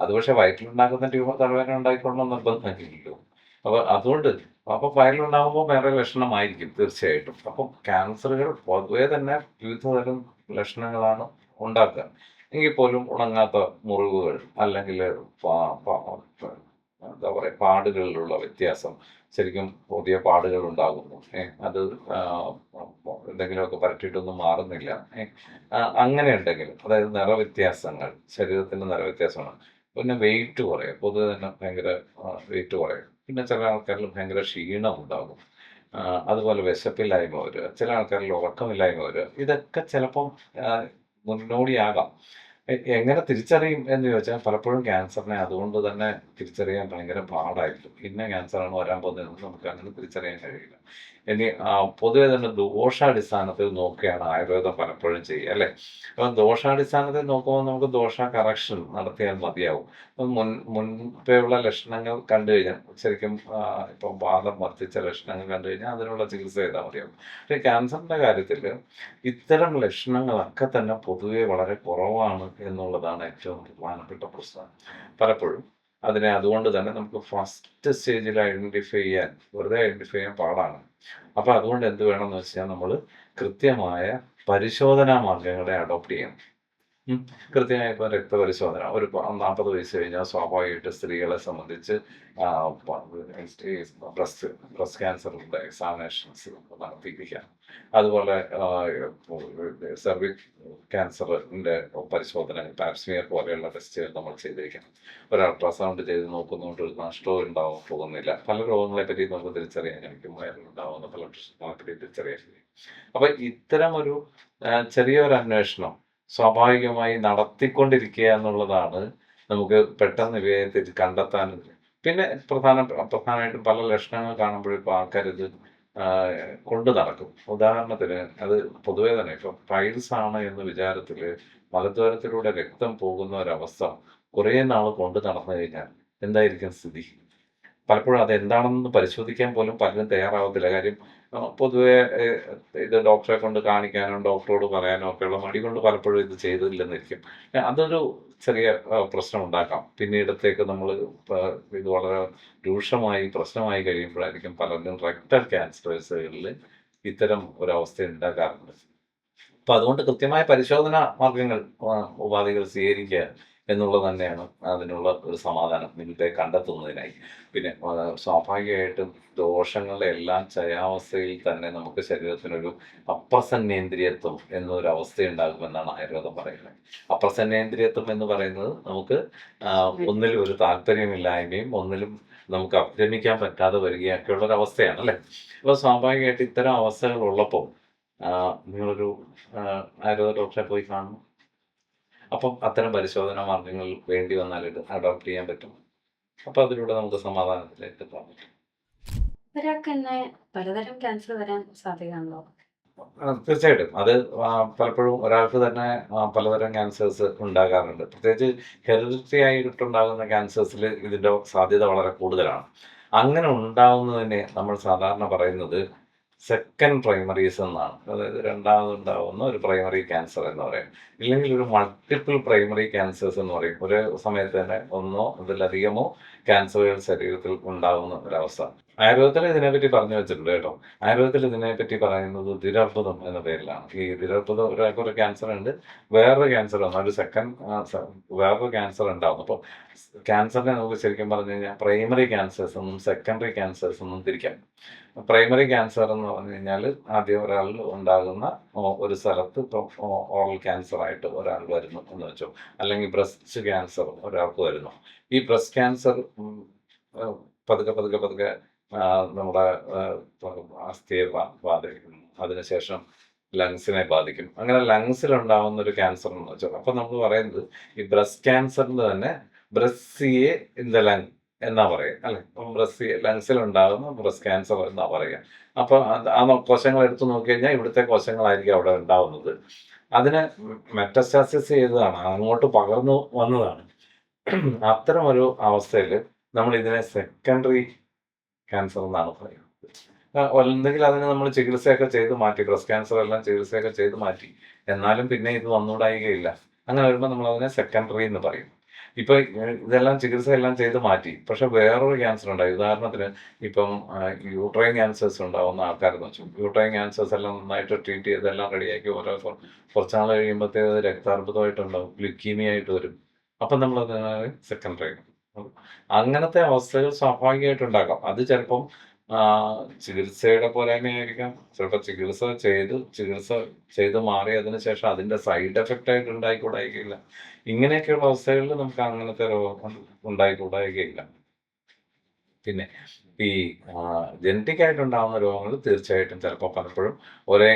അത് പക്ഷെ വയറ്റിലുണ്ടാക്കുന്ന ട്യൂമർ തലവേദന ഉണ്ടായിക്കൊള്ളണം നിർബന്ധമാക്കിയില്ലല്ലോ അപ്പൊ അതുകൊണ്ട് അപ്പൊ വയറിലുണ്ടാകുമ്പോൾ വേറെ ലക്ഷണമായിരിക്കും തീർച്ചയായിട്ടും. അപ്പം ക്യാൻസറുകൾ പൊതുവെ തന്നെ വിവിധ തരം ലക്ഷണങ്ങളാണ് ഉണ്ടാക്കുക. എങ്കിൽ പോലും ഉണങ്ങാത്ത മുറിവുകൾ അല്ലെങ്കിൽ എന്താ പറയുക പാടുകളിലുള്ള വ്യത്യാസം ശരിക്കും പുതിയ പാടുകൾ ഉണ്ടാകുന്നു. അത് എന്തെങ്കിലുമൊക്കെ പരട്ടിയിട്ടൊന്നും മാറുന്നില്ല. അങ്ങനെ ഉണ്ടെങ്കിൽ അതായത് നിറവ്യത്യാസങ്ങൾ ശരീരത്തിന്റെ നിറവ്യത്യാസമാണ്. പിന്നെ വെയിറ്റ് കുറയും. പൊതുവെ തന്നെ ഭയങ്കര വെയിറ്റ് കുറയും. പിന്നെ ചില ആൾക്കാരിൽ ഭയങ്കര ക്ഷീണം ഉണ്ടാകും. അതുപോലെ വിശപ്പില്ലായ്മ വരിക ചില ആൾക്കാരിൽ ഉറക്കമില്ലായ്മ വരിക. ഇതൊക്കെ ചിലപ്പം മുന്നോടിയാകാം. എങ്ങനെ തിരിച്ചറിയും എന്ന് ചോദിച്ചാൽ പലപ്പോഴും ക്യാൻസറിനെ അതുകൊണ്ട് തന്നെ തിരിച്ചറിയാൻ ഭയങ്കര പാടായിരിക്കും. ഇന്ന ക്യാൻസറാണ് വരാൻ പോകുന്നതെന്ന് നമുക്ക് അങ്ങനെ തിരിച്ചറിയാൻ കഴിയില്ല. ഇനി പൊതുവെ തന്നെ ദോഷാടിസ്ഥാനത്തിൽ നോക്കുകയാണ് ആയുർവേദം പലപ്പോഴും ചെയ്യുക അല്ലേ? അപ്പം ദോഷാടിസ്ഥാനത്തിൽ നോക്കുമ്പോൾ നമുക്ക് ദോഷ കറക്ഷൻ നടത്തിയാൽ മതിയാവും. മുൻ മുൻപേയുള്ള ലക്ഷണങ്ങൾ കണ്ടു കഴിഞ്ഞാൽ ശരിക്കും ഇപ്പം വാദം വർദ്ധിച്ച ലക്ഷണങ്ങൾ കണ്ടു കഴിഞ്ഞാൽ അതിനുള്ള ചികിത്സ ചെയ്താൽ മതിയാവും. പക്ഷേ ക്യാൻസറിന്റെ കാര്യത്തിൽ ഇത്തരം ലക്ഷണങ്ങളൊക്കെ തന്നെ പൊതുവെ വളരെ കുറവാണ് എന്നുള്ളതാണ് ഏറ്റവും പ്രധാനപ്പെട്ട പ്രശ്നം. പലപ്പോഴും അതിനെ അതുകൊണ്ട് തന്നെ നമുക്ക് ഫസ്റ്റ് സ്റ്റേജിൽ ഐഡന്റിഫൈ ചെയ്യാൻ വെറുതെ ഐഡന്റിഫൈ ചെയ്യാൻ പാടാണ്. അപ്പൊ അതുകൊണ്ട് എന്ത് വേണമെന്ന് വെച്ചാൽ നമ്മൾ കൃത്യമായ പരിശോധനാ മാർഗങ്ങളെ അഡോപ്റ്റ് ചെയ്യണം. കൃത്യമായ ഇപ്പോൾ രക്തപരിശോധന. ഒരു നാൽപ്പത് വയസ്സ് കഴിഞ്ഞാൽ സ്വാഭാവികമായിട്ട് സ്ത്രീകളെ സംബന്ധിച്ച് ബ്രസ്റ്റ് ബ്രസ്റ്റ് ക്യാൻസറിന്റെ എക്സാമിനേഷൻസ് നടത്തിപ്പിക്കാം അതുപോലെ സെർവിക് ക്യാൻസറിന്റെ പരിശോധന പാപ്സ്മിയർ പോലെയുള്ള ടെസ്റ്റുകൾ നമ്മൾ ചെയ്തിരിക്കണം ഒരു അൾട്രാസൗണ്ട് ചെയ്ത് നോക്കുന്നതുകൊണ്ട് ഒരു നഷ്ടവും ഉണ്ടാവാൻ പോകുന്നില്ല. പല രോഗങ്ങളെ പറ്റി നമുക്ക് തിരിച്ചറിയാൻ കഴിക്കും വയറിലുണ്ടാവുന്ന പല പ്രശ്നങ്ങളെ പറ്റി തിരിച്ചറിയാൻ കഴിയും. അപ്പൊ ഇത്തരം ഒരു ചെറിയൊരു അന്വേഷണം സ്വാഭാവികമായി നടത്തിക്കൊണ്ടിരിക്കുക എന്നുള്ളതാണ് നമുക്ക് പെട്ടെന്ന് ഇവയെ കണ്ടെത്താൻ പിന്നെ പ്രധാന പ്രധാനമായിട്ടും പല ലക്ഷണങ്ങൾ കാണുമ്പോഴും ഇപ്പോൾ ആൾക്കാർ ഇത് ആ, കൊണ്ടു നടക്കും. ഉദാഹരണത്തിന് അത് പൊതുവേ തന്നെ ഇപ്പം പൈൽസ് ആണ് എന്ന വിചാരത്തിൽ മലദ്വാരത്തിലൂടെ രക്തം പോകുന്ന ഒരവസ്ഥ കുറേ നാൾ കൊണ്ട് നടന്നു കഴിഞ്ഞാൽ എന്തായിരിക്കും സ്ഥിതി? പലപ്പോഴും അതെന്താണെന്ന് പരിശോധിക്കാൻ പോലും പലരും തയ്യാറാവത്തില്ല. കാര്യം പൊതുവെ ഇത് ഡോക്ടറെ കൊണ്ട് കാണിക്കാനോ ഡോക്ടറോട് പറയാനോ ഒക്കെയുള്ള മടി കൊണ്ട് പലപ്പോഴും ഇത് ചെയ്തില്ലെന്നിരിക്കും. അതൊരു ചെറിയ പ്രശ്നം ഉണ്ടാക്കാം പിന്നീടത്തേക്ക് നമ്മൾ ഇത് വളരെ രൂക്ഷമായി പ്രശ്നമായി കഴിയുമ്പോഴായിരിക്കും പലരും റെക്ടൽ ക്യാൻസറേഴ്സുകളിൽ ഇത്തരം ഒരവസ്ഥ ഉണ്ടാക്കാറുണ്ട് അപ്പൊ അതുകൊണ്ട് കൃത്യമായ പരിശോധന മാർഗങ്ങൾ ഉപാധികൾ സ്വീകരിക്കുക എന്നുള്ളത് തന്നെയാണ് അതിനുള്ള ഒരു സമാധാനം നിങ്ങളെ കണ്ടെത്തുന്നതിനായി. പിന്നെ സ്വാഭാവികമായിട്ടും ദോഷങ്ങളുടെ എല്ലാം ചയാവസ്ഥയിൽ തന്നെ നമുക്ക് ശരീരത്തിനൊരു അപ്രസന്നേന്ദ്രിയത്വം എന്നൊരു അവസ്ഥ ഉണ്ടാകുമെന്നാണ് ആയുർവേദം പറയുന്നത്. അപ്രസന്നേന്ദ്രിയത്വം എന്ന് പറയുന്നത് നമുക്ക് ഒന്നിലും ഒരു താല്പര്യമില്ലായ്മയും ഒന്നിലും നമുക്ക് അഭിരമിക്കാൻ പറ്റാതെ വരികയൊക്കെയുള്ള ഒരു അവസ്ഥയാണ് അല്ലേ? അപ്പോൾ സ്വാഭാവികമായിട്ട് ഇത്തരം അവസ്ഥകൾ ഉള്ളപ്പോൾ നിങ്ങളൊരു ആയുർവേദ ഡോക്ടറെ പോയി കാണും അപ്പം അത്തരം പരിശോധനാ മാർഗങ്ങൾ വേണ്ടി വന്നാൽ അഡോപ്റ്റ് ചെയ്യാൻ പറ്റും. അപ്പോൾ അതിലൂടെ നമുക്ക് സമാധാനത്തിലേക്ക് എത്താൻ പറ്റും. ഒരാൾക്ക് തന്നെ പലതരം ക്യാൻസർ വരാൻ സാധ്യതയുണ്ടോ? തീർച്ചയായിട്ടും. അത് പലപ്പോഴും ഒരാൾക്ക് തന്നെ പലതരം ക്യാൻസേഴ്സ് ഉണ്ടാകാറുണ്ട്. പ്രത്യേകിച്ച് ഹെറിഡിറ്ററി ആയിട്ടുണ്ടാകുന്ന ക്യാൻസേഴ്സിൽ ഇതിന്റെ സാധ്യത വളരെ കൂടുതലാണ്. അങ്ങനെ ഉണ്ടാവുന്നതിനെ നമ്മൾ സാധാരണ പറയുന്നത് സെക്കൻഡ് പ്രൈമറീസ് എന്നാണ്. അതായത് രണ്ടാമതുണ്ടാവുന്ന ഒരു പ്രൈമറി ക്യാൻസർ എന്ന് പറയും. ഇല്ലെങ്കിൽ ഒരു മൾട്ടിപ്പിൾ പ്രൈമറി ക്യാൻസേഴ്സ് എന്ന് പറയും. ഒരു സമയത്ത് തന്നെ ഒന്നോ അതിലധികമോ ക്യാൻസറുകൾ ശരീരത്തിൽ ഉണ്ടാകുന്ന ഒരവസ്ഥ. ആയുർവേദത്തിൽ ഇതിനെപ്പറ്റി പറഞ്ഞു വെച്ചിട്ടുണ്ട് കേട്ടോ. ആയുർവേദത്തിൽ ഇതിനെപ്പറ്റി പറയുന്നത് ദുരർബുദം എന്ന പേരിലാണ്. ഈ ദുരർബുദം ഒരാൾക്ക് ഒരു ക്യാൻസർ ഉണ്ട് വേറൊരു ക്യാൻസർ വന്നു. ഒരു സെക്കൻഡ് വേറൊരു ക്യാൻസർ ഉണ്ടാവുന്നു. അപ്പോൾ ക്യാൻസറിനെ നമുക്ക് ശരിക്കും പറഞ്ഞു കഴിഞ്ഞാൽ പ്രൈമറി ക്യാൻസേഴ്സ് എന്നും സെക്കൻഡറി ക്യാൻസേഴ്സ് എന്നും തിരിക്കാം. പ്രൈമറി ക്യാൻസർ എന്ന് പറഞ്ഞു കഴിഞ്ഞാൽ ആദ്യം ഒരാളിൽ ഉണ്ടാകുന്ന ഒരു സ്ഥലത്ത് ഓറൽ ക്യാൻസർ ആയിട്ട് ഒരാൾ വരുന്നു എന്ന് വെച്ചോ. അല്ലെങ്കിൽ ബ്രസ്റ്റ് ക്യാൻസർ ഒരാൾക്ക് വരുന്നു. ഈ ബ്രസ്റ്റ് ക്യാൻസർ പതുക്കെ പതുക്കെ പതുക്കെ നമ്മുടെ അസ്ഥിയെ ബാധിക്കും. അതിനുശേഷം ലങ്സിനെ ബാധിക്കും. അങ്ങനെ ലങ്സിലുണ്ടാവുന്ന ഒരു ക്യാൻസർ എന്ന് വെച്ചാൽ അപ്പൊ നമ്മൾ പറയുന്നത് ഈ ബ്രസ്റ്റ് ക്യാൻസറിന് തന്നെ ബ്രസ്സിയെ ഇൻ ദ ലങ് എന്നാ പറയുക അല്ലെ? ബ്രസ്സി ലങ്സിൽ ഉണ്ടാകുന്ന ബ്രസ്റ്റ് ക്യാൻസർ എന്നാ പറയുക. അപ്പൊ ആ കോശങ്ങൾ എടുത്തു നോക്കി കഴിഞ്ഞാൽ ഇവിടുത്തെ കോശങ്ങളായിരിക്കും അവിടെ ഉണ്ടാവുന്നത്. അതിനെ മെറ്റസ്റ്റാസിസ് ചെയ്തതാണ് അങ്ങോട്ട് പകർന്നു വന്നതാണ്. അത്തരം ഒരു അവസ്ഥയിൽ നമ്മൾ ഇതിനെ സെക്കൻഡറി ക്യാൻസർ എന്നാണ് പറയുന്നത്. അല്ലെങ്കിൽ അതിനെ നമ്മൾ ചികിത്സയൊക്കെ ചെയ്ത് മാറ്റി ബ്രസ്റ്റ് ക്യാൻസർ എല്ലാം ചികിത്സയൊക്കെ ചെയ്ത് മാറ്റി. എന്നാലും പിന്നെ ഇത് വന്നുകൂടായികയില്ല. അങ്ങനെ വരുമ്പോൾ നമ്മൾ അതിനെ സെക്കൻഡറി എന്ന് പറയും. ഇപ്പൊ ഇതെല്ലാം ചികിത്സ എല്ലാം ചെയ്ത് മാറ്റി. പക്ഷെ വേറൊരു ക്യാൻസർ ഉണ്ടായി. ഉദാഹരണത്തിന് ഇപ്പം യൂട്രൈൻ ക്യാൻസേഴ്സ് ഉണ്ടാവുന്ന ആൾക്കാരെന്ന് വെച്ചു. യൂട്രൈൻ ക്യാൻസേഴ്സ് എല്ലാം നന്നായിട്ട് ട്രീറ്റ് ചെയ്ത് എല്ലാം റെഡിയാക്കി ഓരോ കുറച്ച് നാൾ കഴിയുമ്പോഴത്തേക്ക് രക്താർബുദമായിട്ടുണ്ടാവും. ഗ്ലുക്കീമിയായിട്ട് വരും. അപ്പം നമ്മൾ സെക്കൻഡറി അങ്ങനത്തെ അവസ്ഥകൾ സ്വാഭാവികമായിട്ട് ഉണ്ടാക്കാം അത് ചിലപ്പം ചികിത്സയുടെ പോരായ്മയായിരിക്കാം. ചിലപ്പോൾ ചികിത്സ ചെയ്ത് ചികിത്സ ചെയ്ത് മാറിയതിനു ശേഷം അതിന്റെ സൈഡ് എഫക്റ്റ് ആയിട്ട് ഉണ്ടായിക്കൂടായിരിക്കില്ല ഇങ്ങനെയൊക്കെയുള്ള അവസ്ഥകളിൽ നമുക്ക് അങ്ങനത്തെ രോഗം ഉണ്ടായിക്കൂടായികയില്ല. പിന്നെ ഈ ജനറ്റിക് ആയിട്ടുണ്ടാകുന്ന രോഗങ്ങൾ തീർച്ചയായിട്ടും ചിലപ്പോൾ പലപ്പോഴും ഒരേ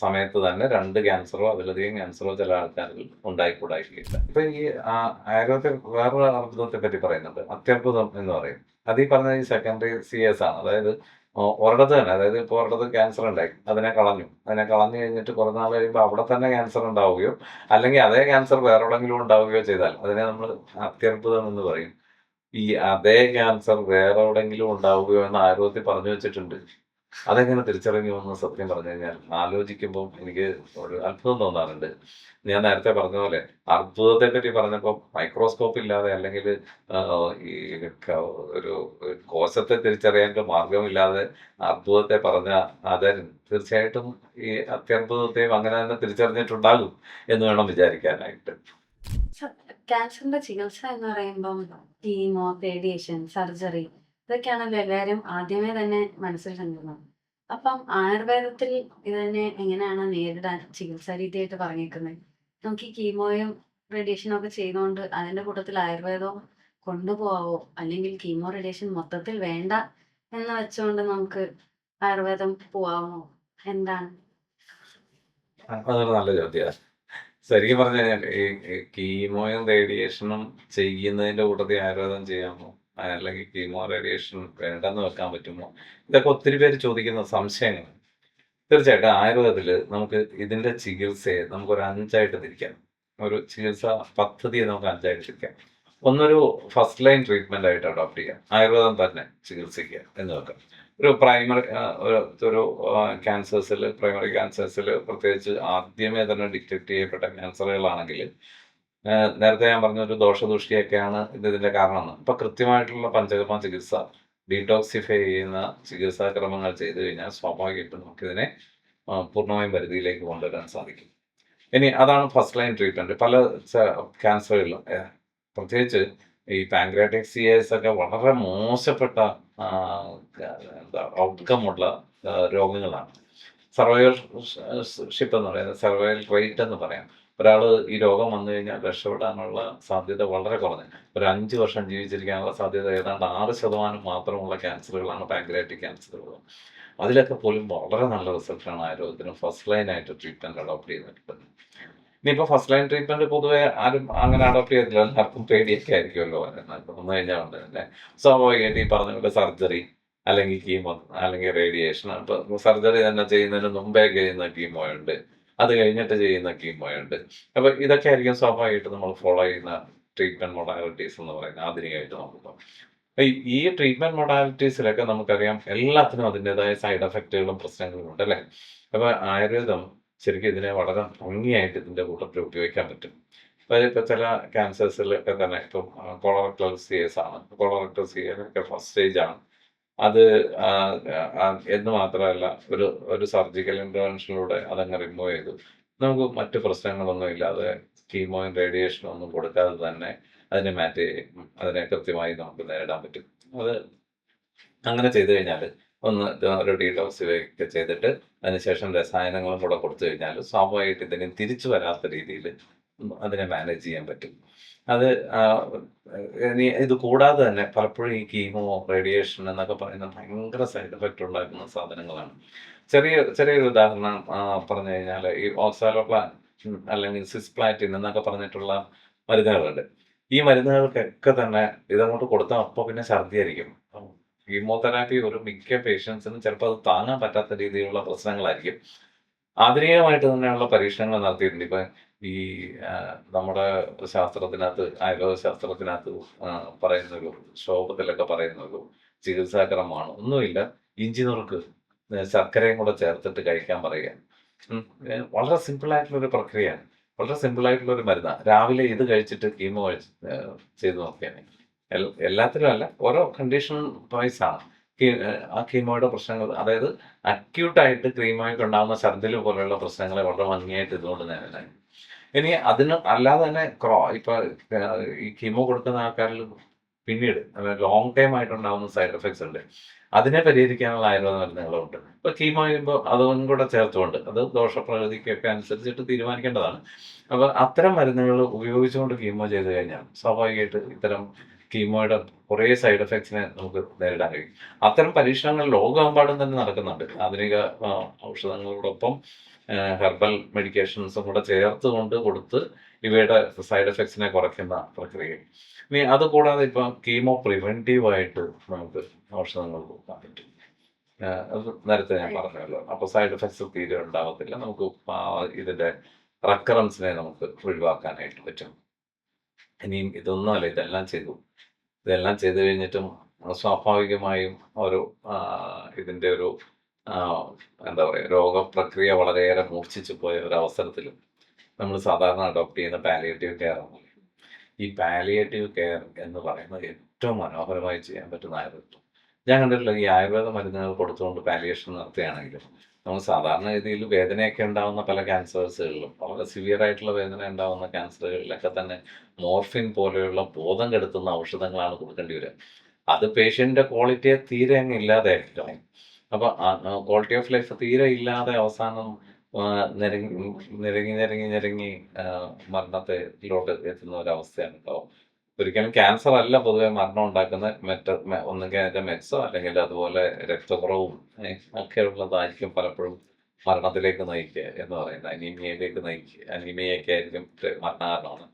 സമയത്ത് തന്നെ രണ്ട് ക്യാൻസറോ അതിലധികം ക്യാൻസറോ ചില ആൾക്കാരിൽ ഉണ്ടായിക്കൂടായിട്ടില്ല ഇപ്പൊ ഈ ആ, ആയുർവേദത്തിൽ വേറൊരു അർബുദത്തെ പറ്റി പറയുന്നുണ്ട്. അത്യർബുദം എന്ന് പറയും. അത് ഈ പറഞ്ഞ ഈ സെക്കൻഡറി സി എസ് ആണ്. അതായത് ഒരിടത്ത് തന്നെ അതായത് ഇപ്പോൾ ഒരിടത്ത് ക്യാൻസർ ഉണ്ടായി അതിനെ കളഞ്ഞു. അതിനെ കളഞ്ഞു കഴിഞ്ഞിട്ട് കുറേ നാൾ കഴിയുമ്പോൾ അവിടെ തന്നെ ക്യാൻസർ ഉണ്ടാവുകയോ അല്ലെങ്കിൽ അതേ ക്യാൻസർ വേറെ എവിടെങ്കിലും ഉണ്ടാവുകയോ ചെയ്താൽ അതിനെ നമ്മൾ അത്യർബുദം എന്ന് പറയും. ഈ അതേ ക്യാൻസർ വേറെ എവിടെങ്കിലും ഉണ്ടാവുകയോ എന്ന് ആരോഗ്യത്തിൽ പറഞ്ഞു വെച്ചിട്ടുണ്ട്. അതെങ്ങനെ തിരിച്ചറിഞ്ഞു എന്ന് സത്യം പറഞ്ഞു കഴിഞ്ഞാൽ ആലോചിക്കുമ്പോൾ എനിക്ക് ഒരു അത്ഭുതം തോന്നാറുണ്ട്. ഞാൻ നേരത്തെ പറഞ്ഞ പോലെ അർബുദത്തെ പറ്റി പറഞ്ഞപ്പോൾ മൈക്രോസ്കോപ്പ് ഇല്ലാതെ അല്ലെങ്കിൽ ഈ ഒരു കോശത്തെ തിരിച്ചറിയാൻ മാർഗമില്ലാതെ അർബുദത്തെ പറഞ്ഞ അത് തീർച്ചയായിട്ടും ഈ അത്യർബുദത്തെയും അങ്ങനെ തന്നെ തിരിച്ചറിഞ്ഞിട്ടുണ്ടാകും എന്ന് വേണം വിചാരിക്കാനായിട്ട്. ക്യാൻസറിന്റെ ചികിത്സ എന്ന് പറയുമ്പം കീമോ റേഡിയേഷൻ സർജറി ഇതൊക്കെയാണല്ലോ എല്ലാവരും ആദ്യമേ തന്നെ മനസ്സിൽ കണ്ടിരുന്നത്. അപ്പം ആയുർവേദത്തിൽ ഇതിനെ എങ്ങനെയാണ് നേരിടാൻ ചികിത്സാ രീതിയായിട്ട് പറഞ്ഞേക്കുന്നത് നമുക്ക് ഈ കീമോയും റേഡിയേഷനും ഒക്കെ ചെയ്തുകൊണ്ട് അതിന്റെ കൂട്ടത്തിൽ ആയുർവേദവും കൊണ്ടുപോകാവോ അല്ലെങ്കിൽ കീമോ റേഡിയേഷൻ മൊത്തത്തിൽ വേണ്ട എന്ന് വെച്ചുകൊണ്ട് നമുക്ക് ആയുർവേദം പോവാമോ? എന്താണ്? അതൊരു നല്ല ചോദ്യമാണ് ശരിക്കും പറഞ്ഞു കഴിഞ്ഞാൽ ഈ കീമോയും റേഡിയേഷനും ചെയ്യുന്നതിന്റെ കൂട്ടത്തിൽ ആയുർവേദം ചെയ്യാമോ? അല്ലെങ്കിൽ കീമോ റേഡിയേഷൻ വേണ്ടെന്ന് വെക്കാൻ പറ്റുമോ? ഇതൊക്കെ ഒത്തിരി പേര് ചോദിക്കുന്ന സംശയങ്ങൾ തീർച്ചയായിട്ടും ആയുർവേദത്തിൽ നമുക്ക് ഇതിന്റെ ചികിത്സയെ നമുക്ക് ഒരു അഞ്ചായിട്ട് തിരിക്കാം. ഒരു ചികിത്സ പദ്ധതിയെ നമുക്ക് അഞ്ചായിട്ട് തിരിക്കാം. ഒന്നൊരു ഫസ്റ്റ് ലൈൻ ട്രീറ്റ്മെന്റ് ആയിട്ട് അഡോപ്റ്റ് ചെയ്യാം ആയുർവേദം തന്നെ ചികിത്സിക്കുക എന്ന് വെക്കാം. ഒരു പ്രൈമറി ഒരു ക്യാൻസേഴ്സിൽ പ്രൈമറി ക്യാൻസേഴ്സിൽ പ്രത്യേകിച്ച് ആദ്യമേ തന്നെ ഡിറ്റക്ട് ചെയ്യപ്പെട്ട ക്യാൻസറുകളാണെങ്കിൽ നേരത്തെ ഞാൻ പറഞ്ഞ ഒരു ദോഷദുഷ്ടിയൊക്കെയാണ് ഇത് ഇതിന്റെ കാരണമെന്ന്. ഇപ്പം കൃത്യമായിട്ടുള്ള പഞ്ചകർമ്മ ചികിത്സ ഡീടോക്സിഫൈ ചെയ്യുന്ന ചികിത്സാക്രമങ്ങൾ ചെയ്തു കഴിഞ്ഞാൽ സ്വാഭാവികമായിട്ടും നമുക്കിതിനെ പൂർണമായും പരിധിയിലേക്ക് കൊണ്ടുവരാൻ സാധിക്കും. ഇനി അതാണ് ഫസ്റ്റ് ലൈൻ ട്രീറ്റ്മെന്റ് പല ക്യാൻസറുകളിലും പ്രത്യേകിച്ച് ഈ പാൻക്രിയാറ്റിക് സി എസ് ഒക്കെ വളരെ മോശപ്പെട്ട ഔട്ട്കമുള്ള രോഗങ്ങളാണ്. സർവൈവൽ ഷിപ്പ് എന്ന് പറയുന്നത് സർവൈവൽ റേറ്റ് എന്ന് പറയാം. ഒരാൾ ഈ രോഗം വന്നു കഴിഞ്ഞാൽ രക്ഷപ്പെടാനുള്ള സാധ്യത വളരെ കുറഞ്ഞു. ഒരു അഞ്ച് വർഷം ജീവിച്ചിരിക്കാനുള്ള സാധ്യത ഏതാണ്ട് ആറ് ശതമാനം മാത്രമുള്ള ക്യാൻസറുകളാണ് പാൻക്രിയാറ്റിക് ക്യാൻസറുകൾ അതിലൊക്കെ പോലും വളരെ നല്ല റിസൾട്ടാണ് ആരോഗ്യത്തിന് ഫസ്റ്റ് ലൈനായിട്ട് ട്രീറ്റ്മെന്റ് അഡോപ്റ്റ് ചെയ്തിട്ടുണ്ട് ഇനിയിപ്പോൾ ഫസ്റ്റ് ലൈൻ ട്രീറ്റ്മെന്റ് പൊതുവെ ആരും അങ്ങനെ അഡോപ്റ്റ് ചെയ്തില്ല എല്ലാവർക്കും പേടിയൊക്കെ ആയിരിക്കുമല്ലോ. വന്നു കഴിഞ്ഞാൽ സ്വാഭാവികമായിട്ട് ഈ പറഞ്ഞ സർജറി അല്ലെങ്കിൽ കീമോ അല്ലെങ്കിൽ റേഡിയേഷൻ അപ്പോൾ സർജറി തന്നെ ചെയ്യുന്നതിന് മുമ്പേ ചെയ്യുന്ന ഉണ്ട്. അത് കഴിഞ്ഞിട്ട് ചെയ്യുന്ന കീമോ ഉണ്ട്. അപ്പൊ ഇതൊക്കെ ആയിരിക്കും സ്വാഭാവികമായിട്ട് നമ്മൾ ഫോളോ ചെയ്യുന്ന ട്രീറ്റ്മെന്റ് മൊഡാലിറ്റീസ് എന്ന് പറയുന്നത് ആധുനികമായിട്ട് നോക്കുമ്പോൾ ഈ- ട്രീറ്റ്മെന്റ് മൊഡാലിറ്റീസിലൊക്കെ നമുക്കറിയാം എല്ലാത്തിനും അതിന്റെതായ സൈഡ് എഫക്റ്റുകളും പ്രശ്നങ്ങളും ഉണ്ട് അല്ലേ? അപ്പൊ ആയുർവേദം ശരിക്കും ഇതിനെ വളരെ ഭംഗിയായിട്ട് ഇതിന്റെ കൂട്ടത്തിൽ ഉപയോഗിക്കാൻ പറ്റും. അതായത് ഇപ്പൊ ചില ക്യാൻസേഴ്സിലൊക്കെ തന്നെ ഇപ്പം കൊളറക്ടൽ സി എസ് ആണ്. കൊളറക്ടൽ സി എസ് ഒക്കെ ഫസ്റ്റ് സ്റ്റേജ് ആണ്. അത് എന്ന് മാത്രമല്ല ഒരു ഒരു സർജിക്കൽ ഇന്റർവെൻഷനിലൂടെ അതങ്ങ് റിമൂവ് ചെയ്തു. നമുക്ക് മറ്റു പ്രശ്നങ്ങളൊന്നും ഇല്ലാതെ കീമോയും റേഡിയേഷനും ഒന്നും കൊടുക്കാതെ തന്നെ അതിനെ മാറ്റി അതിനെ കൃത്യമായി നമുക്ക് നേരിടാൻ പറ്റും. അത് അങ്ങനെ ചെയ്തു കഴിഞ്ഞാൽ ഒന്ന് ഒരു ഡീടോക്സിഫൈ ചെയ്തിട്ട് അതിനുശേഷം രസായനങ്ങളും കൂടെ കൊടുത്തു കഴിഞ്ഞാൽ സ്വാഭാവികമായിട്ട് ഇതിനെ തിരിച്ചു വരാത്ത രീതിയിൽ അതിനെ മാനേജ് ചെയ്യാൻ പറ്റും. അത് ഇനി ഇത് കൂടാതെ തന്നെ പലപ്പോഴും ഈ കീമോ റേഡിയേഷൻ എന്നൊക്കെ പറയുന്ന ഭയങ്കര സൈഡ് എഫക്റ്റ് ഉണ്ടാക്കുന്ന സാധനങ്ങളാണ്. ചെറിയ ചെറിയൊരു ഉദാഹരണം പറഞ്ഞു കഴിഞ്ഞാൽ ഈ ഓക്സാലോപ്ലാൻ അല്ലെങ്കിൽ സിസ്പ്ലാറ്റിൻ എന്നൊക്കെ പറഞ്ഞിട്ടുള്ള മരുന്നുകളുണ്ട്. ഈ മരുന്നുകൾക്കൊക്കെ തന്നെ ഇതങ്ങോട്ട് കൊടുത്താൽ അപ്പോൾ പിന്നെ ഛർദിയായിരിക്കും കീമോതെറാപ്പി ഒരു മിക്ക പേഷ്യൻസിനും ചിലപ്പോൾ അത് താങ്ങാൻ പറ്റാത്ത രീതിയിലുള്ള പ്രശ്നങ്ങളായിരിക്കും. ആധുനികമായിട്ട് തന്നെയുള്ള പരീക്ഷണങ്ങൾ നടത്തിയിട്ടുണ്ട്. ഇപ്പം ഈ നമ്മുടെ ശാസ്ത്രത്തിനകത്ത് ആയുർവേദ ശാസ്ത്രത്തിനകത്ത് പറയുന്നൊരു ശോഭത്തിലൊക്കെ പറയുന്നൊരു ചികിത്സാക്രമമാണ്. ഒന്നുമില്ല. ഇഞ്ചി നുറുക്ക് ശർക്കരയും കൂടെ ചേർത്തിട്ട് കഴിക്കാൻ പറയുക വളരെ സിമ്പിൾ ആയിട്ടുള്ള ഒരു പ്രക്രിയയാണ്. വളരെ സിമ്പിൾ ആയിട്ടുള്ള ഒരു മരുന്നാണ്. രാവിലെ ഇത് കഴിച്ചിട്ട് കീമോ കഴിച്ച് ചെയ്ത് നോക്കിയാൽ എൽ- എല്ലാത്തിലും അല്ല ഓരോ കണ്ടീഷൻ വൈസ് ആണ്. ആ കീമോയുടെ പ്രശ്നങ്ങൾ അതായത് അക്യൂട്ടായിട്ട് ക്രീമായിട്ട് ഉണ്ടാകുന്ന ഛർദിൽ പോലെയുള്ള പ്രശ്നങ്ങളെ വളരെ ഭംഗിയായിട്ട് ഇതുകൊണ്ട് നേരിടാൻ. ഇനി അതിന് അല്ലാതെ തന്നെ ക്രോ ഇപ്പൊ ഈ കീമോ കൊടുക്കുന്ന ആൾക്കാരിൽ പിന്നീട് ലോങ് ടൈം ആയിട്ടുണ്ടാകുന്ന സൈഡ് എഫക്ട്സ് ഉണ്ട്. അതിനെ പരിഹരിക്കാനുള്ള ആയുർവേദ മരുന്നുകളുണ്ട്. ഇപ്പൊ കീമോ ചെയ്യുമ്പോൾ അതും കൂടെ ചേർത്തുകൊണ്ട് അത് ദോഷപ്രകൃതിക്കൊക്കെ അനുസരിച്ചിട്ട് തീരുമാനിക്കേണ്ടതാണ്. അപ്പൊ അത്തരം മരുന്നുകൾ ഉപയോഗിച്ചുകൊണ്ട് കീമോ ചെയ്ത് കഴിഞ്ഞാൽ സ്വാഭാവികമായിട്ട് ഇത്തരം കീമോയുടെ കുറേ സൈഡ് എഫക്ട്സിനെ നമുക്ക് നേരിടാൻ കഴിയും. അത്തരം പരീക്ഷണങ്ങൾ ലോകമെമ്പാടും തന്നെ നടക്കുന്നുണ്ട്. ആധുനിക ഔഷധങ്ങളോടൊപ്പം ഹെർബൽ മെഡിക്കേഷൻസും കൂടെ ചേർത്ത് കൊണ്ട് കൊടുത്ത് ഇവയുടെ സൈഡ് എഫക്ട്സിനെ കുറയ്ക്കുന്ന പ്രക്രിയ ഇനി അതുകൂടാതെ ഇപ്പം കീമോ പ്രിവെന്റീവ് ആയിട്ട് നമുക്ക് ഔഷധങ്ങൾ കൊടുക്കാൻ പറ്റും. അത് നേരത്തെ ഞാൻ പറഞ്ഞല്ലോ. അപ്പൊ സൈഡ് എഫക്ട്സ് തീരെ ഉണ്ടാവത്തില്ല. നമുക്ക് ഇതിന്റെ റക്കറൻസിനെ നമുക്ക് ഒഴിവാക്കാനായിട്ട് പറ്റും. ഇനിയും ഇതൊന്നുമല്ല ഇതെല്ലാം ചെയ്തു. ഇതെല്ലാം ചെയ്തു കഴിഞ്ഞിട്ടും സ്വാഭാവികമായും ഒരു ഇതിന്റെ ഒരു എന്താ പറയുക രോഗപ്രക്രിയ വളരെയേറെ മൂർച്ഛിച്ചു പോയ ഒരു അവസരത്തിൽ നമ്മൾ സാധാരണ അഡോപ്റ്റ് ചെയ്യുന്ന പാലിയേറ്റീവ് കെയർ ആണ്. ഈ പാലിയേറ്റീവ് കെയർ എന്ന് പറയുന്നത് ഏറ്റവും മനോഹരമായി ചെയ്യാൻ പറ്റുന്ന ആയുർവേദം. ഞാൻ കണ്ടിട്ടുള്ള ഈ ആയുർവേദ മരുന്നുകൾ കൊടുത്തുകൊണ്ട് പാലിയേഷൻ നടത്തുകയാണെങ്കിൽ നമുക്ക് സാധാരണ രീതിയിൽ വേദനയൊക്കെ ഉണ്ടാവുന്ന പല ക്യാൻസേഴ്സുകളിലും വളരെ സിവിയർ ആയിട്ടുള്ള വേദന ഉണ്ടാവുന്ന ക്യാൻസറുകളിലൊക്കെ തന്നെ മോർഫിൻ പോലെയുള്ള ബോധം കെടുത്തുന്ന ഔഷധങ്ങളാണ് കൊടുക്കേണ്ടി വരിക. അത് പേഷ്യന്റെ ക്വാളിറ്റിയെ തീരെ അങ്ങ് ഇല്ലാതായിരിക്കും അപ്പോൾ ക്വാളിറ്റി ഓഫ് ലൈഫ് തീരെ ഇല്ലാതെ അവസാനം നിരങ്ങി നിരങ്ങി നിരങ്ങി നിരങ്ങി മരണത്തിലോട്ട് എത്തുന്ന ഒരവസ്ഥയാണ് ഉണ്ടാവും ഒരിക്കലും ക്യാൻസർ അല്ല പൊതുവെ മരണം ഉണ്ടാക്കുന്ന മറ്റ ഒന്നുകിൽ അതിന്റെ മെറ്റ്സോ അല്ലെങ്കിൽ അതുപോലെ രക്തക്കുറവും ഒക്കെയുള്ളതായിരിക്കും ഒക്കെ പലപ്പോഴും മരണത്തിലേക്ക് നയിക്കുക എന്ന് പറയുന്നത്. അനീമിയയിലേക്ക് നയിക്കുക അനീമിയൊക്കെ ആയിരിക്കും മരണകാരണമാണ്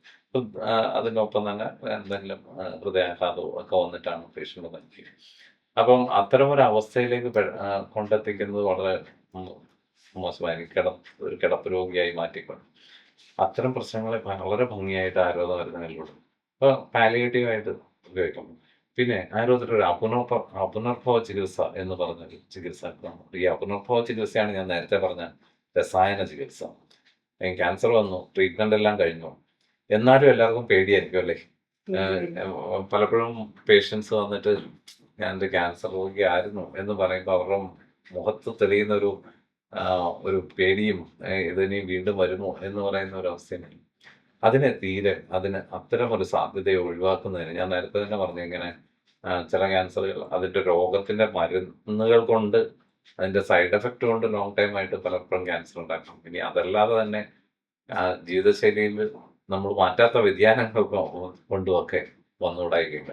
അതിനൊപ്പം തന്നെ എന്തെങ്കിലും ഹൃദയാഘാതവും ഒക്കെ വന്നിട്ടാണ് പേഷ്യന്റ് നയിക്കുക അപ്പം അത്തരം ഒരു അവസ്ഥയിലേക്ക് കൊണ്ടെത്തിക്കുന്നത് വളരെ മോശമായി കിട ഒരു കിടപ്പ് രോഗിയായി മാറ്റിക്കൊണ്ട്. അത്തരം പ്രശ്നങ്ങളെ വളരെ ഭംഗിയായിട്ട് ആയുർവേദ മരുന്നുകളിലൂടെ അപ്പോൾ പാലിയേറ്റീവായിട്ട് ഉപയോഗിക്കുന്നു. പിന്നെ ആയുർവേദത്തിൽ ഒരു അപുനർഭ അപുനർഭവ ചികിത്സ എന്ന് പറഞ്ഞൊരു ചികിത്സ. ഈ അപുനർഭവ ചികിത്സയാണ് ഞാൻ നേരത്തെ പറഞ്ഞ രസായന ചികിത്സ. ക്യാൻസർ വന്നു ട്രീറ്റ്മെന്റ് എല്ലാം കഴിഞ്ഞു. എന്നാലും എല്ലാവർക്കും പേടിയായിരിക്കും അല്ലേ? പലപ്പോഴും പേഷ്യൻസ് വന്നിട്ട് ഞാൻ ഒരു ക്യാൻസർ രോഗിയായിരുന്നു എന്ന് പറയുമ്പോൾ അവരുടെ മുഖത്ത് തെളിയുന്ന ഒരു ഒരു പേടിയും ഇതിനി വീണ്ടും വരുമോ എന്ന് പറയുന്ന ഒരു അവസ്ഥയാണ് അതിന് തീരെ അതിന് അത്തരം ഒരു സാധ്യതയെ ഒഴിവാക്കുന്നതിന് ഞാൻ നേരത്തെ തന്നെ പറഞ്ഞു ഇങ്ങനെ ചില ക്യാൻസറുകൾ അതിന്റെ രോഗത്തിന്റെ മരുന്നുകൾ കൊണ്ട് അതിന്റെ സൈഡ് എഫക്റ്റ് കൊണ്ട് ലോങ് ടൈം ആയിട്ട് പലപ്പോഴും ക്യാൻസർ ഉണ്ടാക്കണം ഇനി അതല്ലാതെ തന്നെ ജീവിതശൈലിയിൽ നമ്മൾ മാറ്റാത്ത വ്യതിയാനങ്ങൾ കൊണ്ടുമൊക്കെ വന്നുകൂടായിക്കില്ല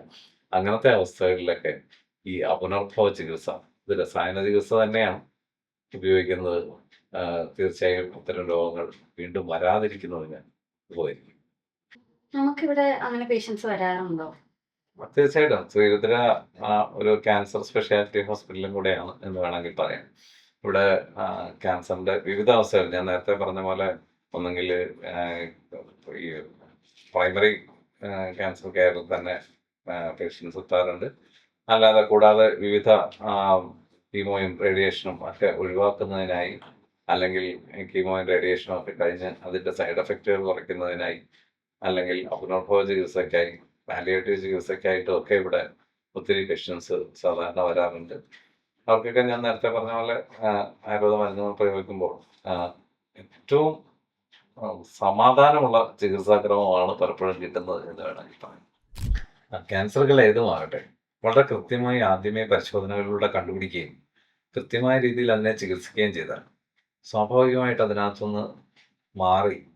അങ്ങനത്തെ അവസ്ഥകളിലൊക്കെ ഈ അപുനർഭവ ചികിത്സ ഇത് രസായന ചികിത്സ തന്നെയാണ് ഉപയോഗിക്കുന്നത്. തീർച്ചയായും ഇത്തരം രോഗങ്ങൾ വീണ്ടും വരാതിരിക്കുന്നതിന് നമുക്കിവിടെ അങ്ങനെ പേഷ്യൻസ് വരാറുണ്ടോ? തീർച്ചയായിട്ടും. ശ്രീരുദ്ര ഒരു ക്യാൻസർ സ്പെഷ്യാലിറ്റി ഹോസ്പിറ്റലും കൂടെയാണ് എന്ന് വേണമെങ്കിൽ പറയാം. ഇവിടെ ക്യാൻസറിന്റെ വിവിധ അവസ്ഥകൾ. ഞാൻ നേരത്തെ പറഞ്ഞ പോലെ ഒന്നെങ്കിൽ ഈ പ്രൈമറി ക്യാൻസർ കെയറിൽ തന്നെ പേഷ്യൻസ് എത്താറുണ്ട്. അല്ലാതെ കൂടാതെ വിവിധ കീമോയും റേഡിയേഷനും ഒക്കെ ഒഴിവാക്കുന്നതിനായി അല്ലെങ്കിൽ കീമോ റേഡിയേഷനോ ഒക്കെ കഴിഞ്ഞ് അതിന്റെ സൈഡ് എഫക്റ്റുകൾ കുറയ്ക്കുന്നതിനായി അല്ലെങ്കിൽ അപനോഭവ ചികിത്സയ്ക്കായി പാലിയേറ്റീവ് ചികിത്സയ്ക്കായിട്ടും ഒക്കെ ഇവിടെ ഒത്തിരി പേഷ്യൻസ് സാധാരണ വരാറുണ്ട്. അവർക്കൊക്കെ ഞാൻ നേരത്തെ പറഞ്ഞ പോലെ ആയുർവേദ മരുന്നുകൾ പ്രയോഗിക്കുമ്പോൾ ഏറ്റവും സമാധാനമുള്ള ചികിത്സാക്രമമാണ് പലപ്പോഴും കിട്ടുന്നത് എന്ന് വേണമെങ്കിൽ പറയാം ക്യാൻസറുകൾ ഏതുമാകട്ടെ വളരെ കൃത്യമായി ആദ്യമേ പരിശോധനകളിലൂടെ കണ്ടുപിടിക്കുകയും കൃത്യമായ രീതിയിൽ അതിനെ ചികിത്സിക്കുകയും ചെയ്താൽ സ്വാഭാവികമായിട്ട് അതിനകത്തുനിന്ന് മാറി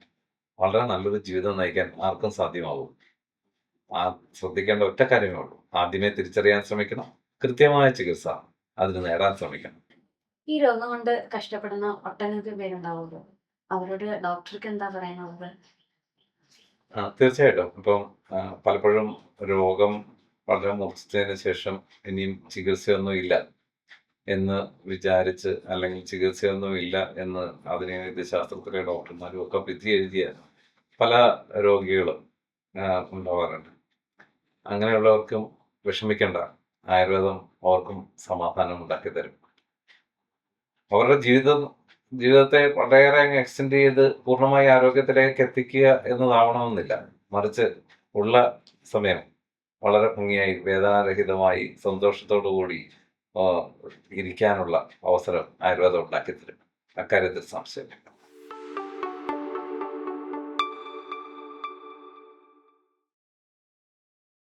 വളരെ നല്ലൊരു ജീവിതം നയിക്കാൻ ആർക്കും സാധ്യമാകും. ആ ശ്രദ്ധിക്കേണ്ട ഒറ്റ കാര്യമേ ഉള്ളൂ. ആദ്യമേ തിരിച്ചറിയാൻ ശ്രമിക്കണം. കൃത്യമായ ചികിത്സ അതിന് നേടാൻ ശ്രമിക്കണം. ഈ രോഗം കൊണ്ട് കഷ്ടപ്പെടുന്ന ഒട്ടനവധി പേരുണ്ടാവുമല്ലോ. അവരോട് ഡോക്ടർക്ക് എന്താ പറയാനുള്ളത്? ആ, തീർച്ചയായിട്ടും. ഇപ്പം പലപ്പോഴും രോഗം വളരെ മൂർച്ഛിച്ചതിന് ശേഷം ഇനിയും ചികിത്സയൊന്നും ഇല്ല എന്ന് വിചാരിച്ച് അല്ലെങ്കിൽ ചികിത്സയൊന്നും ഇല്ല എന്ന് അതിനെ ശാസ്ത്രത്തിലെ ഡോക്ടർമാരും ഒക്കെ വിധി എഴുതിയ പല രോഗികളും ഉണ്ടാവാറുണ്ട്. അങ്ങനെയുള്ളവർക്കും വിഷമിക്കേണ്ട. ആയുർവേദം അവർക്കും സമാധാനം ഉണ്ടാക്കി തരും. അവരുടെ ജീവിതം ജീവിതത്തെ വളരെയേറെ അങ്ങ് എക്സ്റ്റെൻഡ് ചെയ്ത് പൂർണമായി ആരോഗ്യത്തിലേക്ക് എത്തിക്കുക എന്നതാവണമെന്നില്ല. മറിച്ച് ഉള്ള സമയം വളരെ ഭംഗിയായി വേദനാരഹിതമായി സന്തോഷത്തോടു കൂടി ഇരിക്കാനുള്ള അവസരം ആയുർവേദം ഉണ്ടാക്കി തരും. അക്കാര്യത്തിൽ സംശയമില്ല.